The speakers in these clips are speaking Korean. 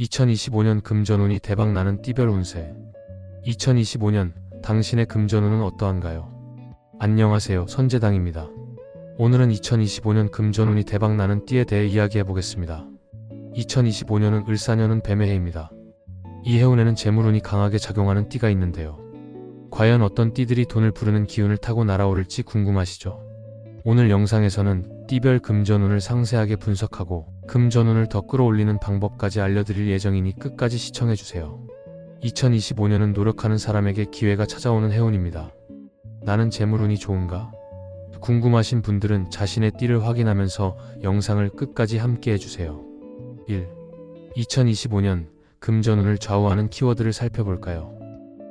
2025년 금전운이 대박나는 띠별 운세. 2025년 당신의 금전운은 어떠한가요? 안녕하세요. 선재당입니다. 오늘은 2025년 금전운이 대박나는 띠에 대해 이야기해 보겠습니다. 2025년은 을사년은 뱀의 해입니다. 이 해운에는 재물운이 강하게 작용하는 띠가 있는데요. 과연 어떤 띠들이 돈을 부르는 기운을 타고 날아오를지 궁금하시죠? 오늘 영상에서는 띠별 금전운을 상세하게 분석하고 금전운을 더 끌어올리는 방법까지 알려드릴 예정이니 끝까지 시청해주세요. 2025년은 노력하는 사람에게 기회가 찾아오는 해운입니다. 나는 재물운이 좋은가? 궁금하신 분들은 자신의 띠를 확인하면서 영상을 끝까지 함께 해주세요. 1. 2025년 금전운을 좌우하는 키워드를 살펴볼까요?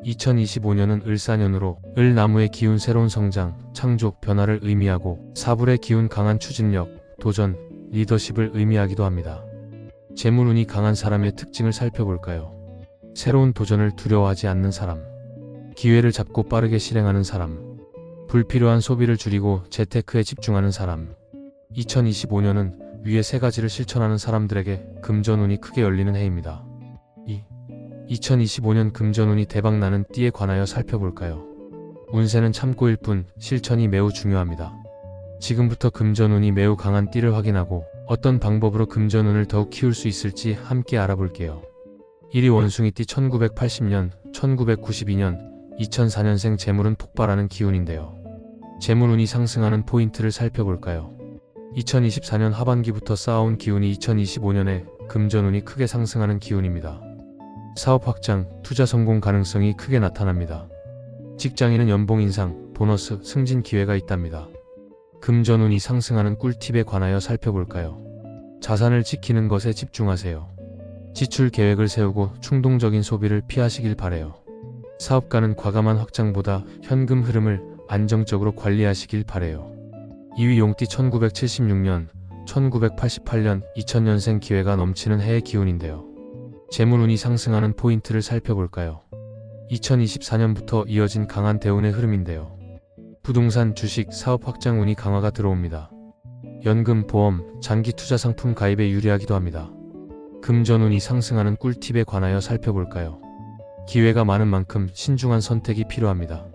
2025년은 을사년으로 을나무의 기운 새로운 성장, 창조, 변화를 의미하고 사불의 기운 강한 추진력, 도전, 리더십을 의미하기도 합니다. 재물운이 강한 사람의 특징을 살펴볼까요? 새로운 도전을 두려워하지 않는 사람, 기회를 잡고 빠르게 실행하는 사람, 불필요한 소비를 줄이고 재테크에 집중하는 사람. 2025년은 위의 세 가지를 실천하는 사람들에게 금전운이 크게 열리는 해입니다. 2. 2025년 금전운이 대박나는 띠에 관하여 살펴볼까요? 운세는 참고일 뿐 실천이 매우 중요합니다. 지금부터 금전운이 매우 강한 띠를 확인하고 어떤 방법으로 금전운을 더욱 키울 수 있을지 함께 알아볼게요. 1위 원숭이띠 1980년, 1992년, 2004년생 재물은 폭발하는 기운인데요. 재물운이 상승하는 포인트를 살펴볼까요? 2024년 하반기부터 쌓아온 기운이 2025년에 금전운이 크게 상승하는 기운입니다. 사업 확장, 투자 성공 가능성이 크게 나타납니다. 직장인은 연봉 인상, 보너스, 승진 기회가 있답니다. 금전운이 상승하는 꿀팁에 관하여 살펴볼까요? 자산을 지키는 것에 집중하세요. 지출 계획을 세우고 충동적인 소비를 피하시길 바래요. 사업가는 과감한 확장보다 현금 흐름을 안정적으로 관리하시길 바래요. 2위 용띠 1976년, 1988년, 2000년생 기회가 넘치는 해의 기운인데요. 재물운이 상승하는 포인트를 살펴볼까요? 2024년부터 이어진 강한 대운의 흐름인데요. 부동산, 주식, 사업 확장 운이 강화가 들어옵니다. 연금, 보험, 장기 투자 상품 가입에 유리하기도 합니다. 금전운이 상승하는 꿀팁에 관하여 살펴볼까요? 기회가 많은 만큼 신중한 선택이 필요합니다.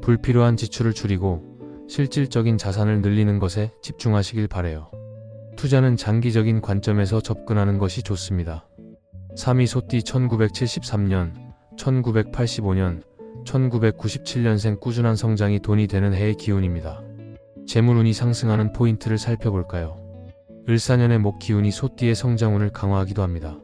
불필요한 지출을 줄이고 실질적인 자산을 늘리는 것에 집중하시길 바래요. 투자는 장기적인 관점에서 접근하는 것이 좋습니다. 3위 소띠 1973년, 1985년, 1997년생 꾸준한 성장이 돈이 되는 해의 기운입니다. 재물운이 상승하는 포인트를 살펴볼까요? 을사년의 목 기운이 소띠의 성장운을 강화하기도 합니다.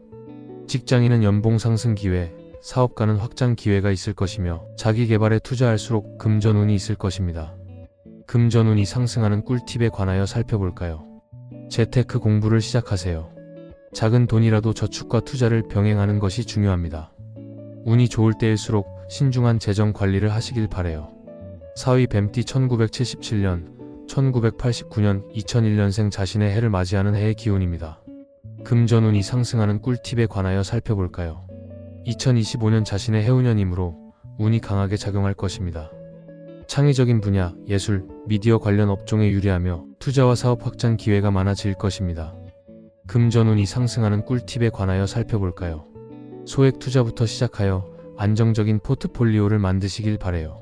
직장인은 연봉 상승 기회, 사업가는 확장 기회가 있을 것이며 자기 개발에 투자할수록 금전운이 있을 것입니다. 금전운이 상승하는 꿀팁에 관하여 살펴볼까요? 재테크 공부를 시작하세요. 작은 돈이라도 저축과 투자를 병행하는 것이 중요합니다. 운이 좋을 때일수록 신중한 재정 관리를 하시길 바래요. 4위 뱀띠 1977년, 1989년, 2001년생 자신의 해를 맞이하는 해의 기운입니다. 금전운이 상승하는 꿀팁에 관하여 살펴볼까요? 2025년 자신의 해운년이므로 운이 강하게 작용할 것입니다. 창의적인 분야, 예술, 미디어 관련 업종에 유리하며 투자와 사업 확장 기회가 많아질 것입니다. 금전운이 상승하는 꿀팁에 관하여 살펴볼까요? 소액 투자부터 시작하여 안정적인 포트폴리오를 만드시길 바래요.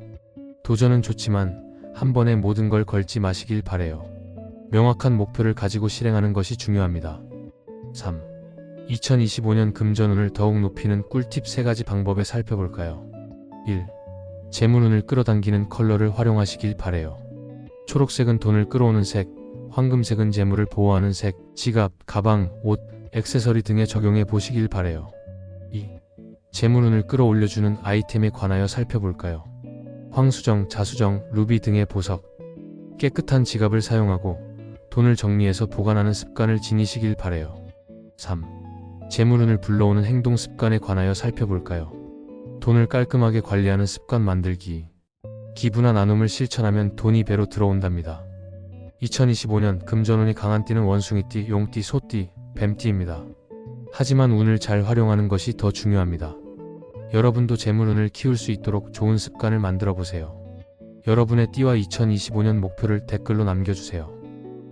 도전은 좋지만 한 번에 모든 걸 걸지 마시길 바래요. 명확한 목표를 가지고 실행하는 것이 중요합니다. 3. 2025년 금전운을 더욱 높이는 꿀팁 3가지 방법에 살펴볼까요? 1. 재물운을 끌어당기는 컬러를 활용하시길 바래요. 초록색은 돈을 끌어오는 색, 황금색은 재물을 보호하는 색, 지갑, 가방, 옷, 액세서리 등에 적용해 보시길 바래요. 2. 재물운을 끌어올려주는 아이템에 관하여 살펴볼까요? 황수정, 자수정, 루비 등의 보석, 깨끗한 지갑을 사용하고 돈을 정리해서 보관하는 습관을 지니시길 바래요. 3. 재물운을 불러오는 행동 습관에 관하여 살펴볼까요? 돈을 깔끔하게 관리하는 습관 만들기. 기부나 나눔을 실천하면 돈이 배로 들어온답니다. 2025년 금전운이 강한 띠는 원숭이띠, 용띠, 소띠, 뱀띠입니다. 하지만 운을 잘 활용하는 것이 더 중요합니다. 여러분도 재물운을 키울 수 있도록 좋은 습관을 만들어 보세요. 여러분의 띠와 2025년 목표를 댓글로 남겨주세요.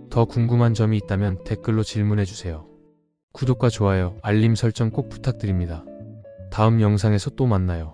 더 궁금한 점이 있다면 댓글로 질문해 주세요. 구독과 좋아요, 알림 설정 꼭 부탁드립니다. 다음 영상에서 또 만나요.